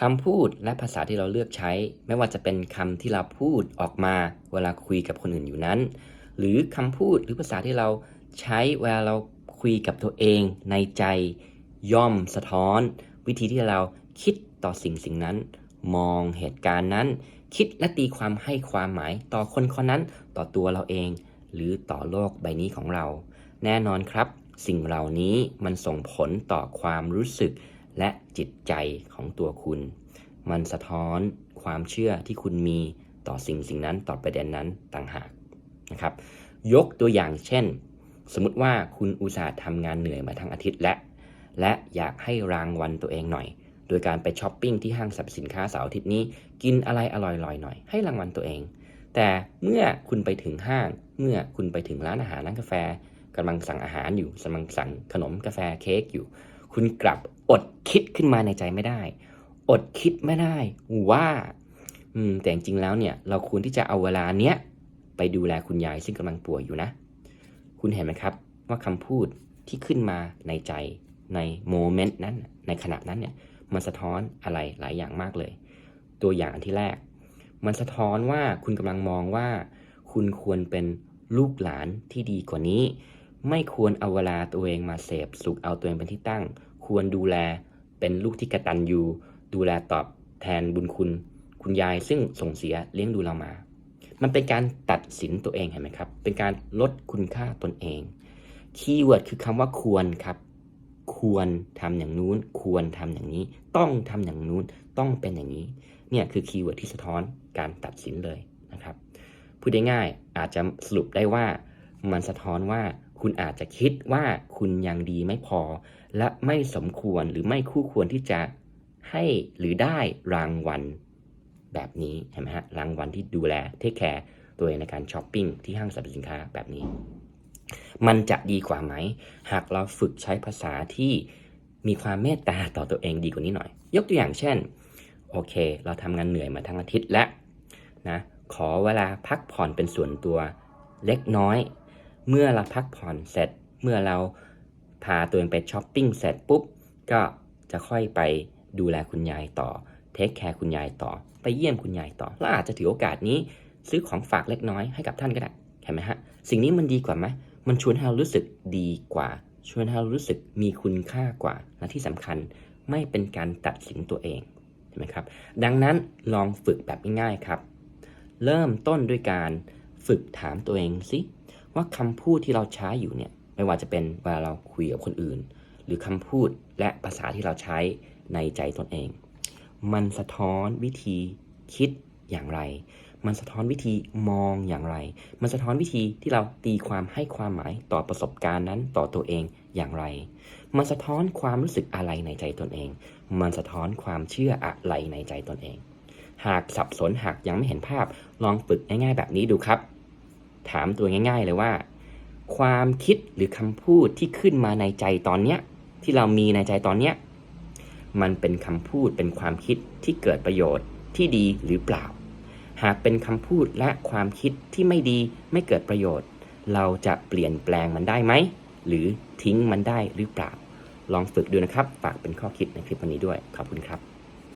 คำพูดและภาษาที่เราเลือกใช้ ไม่ว่าจะเป็นคำที่เราพูดออกมา เวลาคุยกับคนอื่นอยู่นั้น หรือคำพูดหรือภาษาที่เราใช้เวลาเราคุยกับตัวเองในใจ ย่อมสะท้อน วิธีที่เราคิดต่อสิ่งสิ่งนั้น มองเหตุการณ์นั้น คิดและตีความให้ความหมายต่อคนคนนั้นต่อตัวเราเอง หรือต่อโลกใบนี้ของเรา แน่นอนครับ สิ่งเหล่านี้มันส่งผลต่อความรู้สึก และจิตใจของตัวคุณ มันสะท้อนความเชื่อที่คุณมีต่อสิ่งสิ่งนั้นต่อประเด็นนั้นต่างหากนะครับ ยกตัวอย่างเช่น สมมติว่าคุณอุตส่าห์ทำงานเหนื่อยมาทั้งอาทิตย์และ และอยากให้รางวัลตัวเองหน่อย โดยการไปช้อปปิ้งที่ห้างสรรพสินค้าเสาร์อาทิตย์นี้กินอะไรอร่อยๆหน่อย ให้รางวัลตัวเอง แต่เมื่อคุณไปถึงห้าง เมื่อคุณไปถึงร้านอาหารร้านกาแฟกำลังสั่งอาหารอยู่กำลังสั่งขนมกาแฟเค้กอยู่ คุณกลับอดคิดขึ้นมาในใจไม่ได้ อดคิดไม่ได้ว่าอืมแต่จริงๆแล้วเนี่ย เราควรที่จะเอาเวลาเนี้ยไปดูแลคุณยายซึ่งกำลังป่วยอยู่นะ คุณเห็นไหมครับ ว่าคำพูดที่ขึ้นมาในใจในโมเมนต์นั้น ในขณะนั้นเนี่ย มันสะท้อนอะไรหลายอย่างมากเลย ตัวอย่างอันที่แรก มันสะท้อนว่าคุณกำลังมองว่า คุณควรเป็นลูกหลานที่ดีกว่านี้ ไม่ควรเอาเวลาตัวเองมาเสพสุขเอาตัวเองเป็นที่ตั้ง ควรดูแล เป็นลูกที่กระตัญญูดูแลตอบแทนบุญคุณ คุณยายซึ่งส่งเสียเลี้ยงดูเรามา มันเป็นการตัดสินตัวเองเห็นไหมครับ เป็นการลดคุณค่าตนเอง คีย์เวิร์ดคือคำว่าควรครับ ควรทำอย่างนู้น ควรทำอย่างนี้ ต้องทำอย่างนู้น ต้องเป็นอย่างนี้ เนี่ยคือคีย์เวิร์ดที่สะท้อนการตัดสินเลยนะครับ พูดได้ง่ายอาจจะสรุปได้ว่า มันสะท้อนว่าคุณอาจจะคิดว่าคุณยังดีไม่พอ และไม่สมควรหรือไม่คู่ควรที่จะให้หรือได้รางวัลแบบนี้เห็นไหมฮะรางวัลที่ดูแลเทคแคร์ตัวเองในการช้อปปิ้งที่ห้างสรรพสินค้าแบบนี้ มันจะดีกว่าไหม หากเราฝึกใช้ภาษาที่มีความเมตตาต่อตัวเองดีกว่านี้หน่อย ยกตัวอย่างเช่น โอเค เราทำงานเหนื่อยมาทั้งอาทิตย์แล้วนะขอเวลาพักผ่อนเป็นส่วนตัวเล็กน้อย เมื่อเราพักผ่อนเสร็จ เมื่อเราพาตัวเองไปช้อปปิ้งเสร็จปุ๊บ ก็จะค่อยไปดูแลคุณยายต่อ เทคแคร์คุณยายต่อ ไปเยี่ยมคุณยายต่อ แล้วอาจจะถือโอกาสนี้ ซื้อของฝากเล็กน้อยให้กับท่านก็ได้ เห็นไหมฮะ สิ่งนี้มันดีกว่าไหมมันชวนให้เรารู้สึกดีกว่า ชวนให้เรารู้สึกมีคุณค่ากว่า และที่สำคัญไม่เป็นการตัดสินตัวเองเห็นไหมครับ ดังนั้นลองฝึกแบบง่ายๆครับ เริ่มต้นด้วยการฝึกถามตัวเองสิ ว่าคำพูดที่เราใช้อยู่เนี่ยไม่ว่าจะเป็นเวลาเราคุยกับคนอื่น หรือคำพูดและภาษาที่เราใช้ในใจตนเอง มันสะท้อนวิธีคิดอย่างไร มันสะท้อนวิธีมองอย่างไร มันสะท้อนวิธีที่เราตีความให้ความหมายต่อประสบการณ์นั้นต่อตัวเองอย่างไร มันสะท้อนความรู้สึกอะไรในใจตนเอง มันสะท้อนความเชื่ออะไรในใจตนเอง หากสับสนหากยังไม่เห็นภาพลองฝึกง่ายๆแบบนี้ดูครับ ถามตัวง่าย ๆ เลยว่า ความคิดหรือคำพูดที่ขึ้นมาในใจตอนเนี้ยที่เรามีในใจตอนเนี้ยมันเป็นคำพูดเป็นความคิดที่เกิดประโยชน์ที่ดีหรือเปล่า หากเป็นคำพูดและความคิดที่ไม่ดีไม่เกิดประโยชน์ เราจะเปลี่ยนแปลงมันได้ไหม หรือทิ้งมันได้หรือเปล่า ลองฝึกดูนะครับ ฝากเป็นข้อคิดในคลิปวันนี้ด้วย ขอบคุณครับ